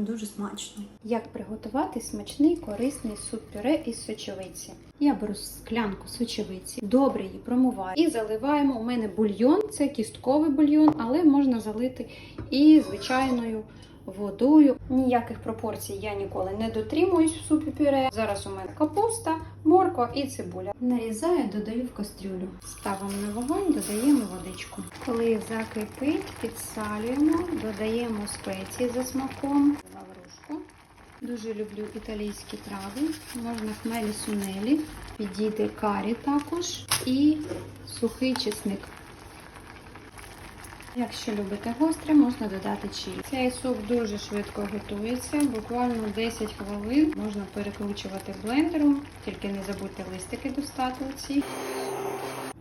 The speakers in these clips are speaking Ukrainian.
Дуже смачно. Як приготувати смачний корисний суп-пюре із сочевиці? Я беру склянку сочевиці, добре її промиваю і заливаємо. У мене бульйон, це кістковий бульйон, але можна залити і звичайною водою. Ніяких пропорцій я ніколи не дотримуюсь в супі пюре. Зараз у мене капуста, морква і цибуля. Нарізаю, додаю в кастрюлю. Ставимо на вогонь, додаємо водичку. Коли закипить, підсалюємо, додаємо спеції за смаком, лаврушку. Дуже люблю італійські трави. Можна хмелі сунелі, підійде карі також і сухий чесник. Якщо любите гостре, можна додати чилі. Цей суп дуже швидко готується, буквально 10 хвилин. Можна перекручувати блендером, тільки не забудьте листики достати оці.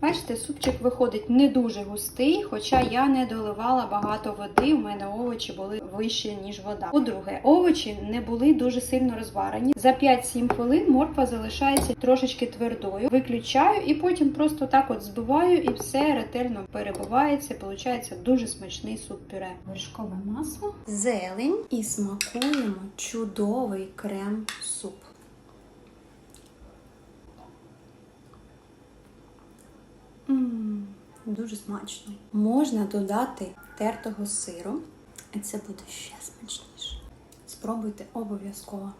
Бачите, супчик виходить не дуже густий, хоча я не доливала багато води. У мене овочі були вищі, ніж вода. По-друге, овочі не були дуже сильно розварені. За 5-7 хвилин морква залишається трошечки твердою. Виключаю і потім просто так от збиваю і все ретельно перебивається. Получається дуже смачний суп-пюре. Вершкове масло, зелень і смакуємо чудовий крем-суп. Дуже смачно. Можна додати тертого сиру, і це буде ще смачніше. Спробуйте обов'язково.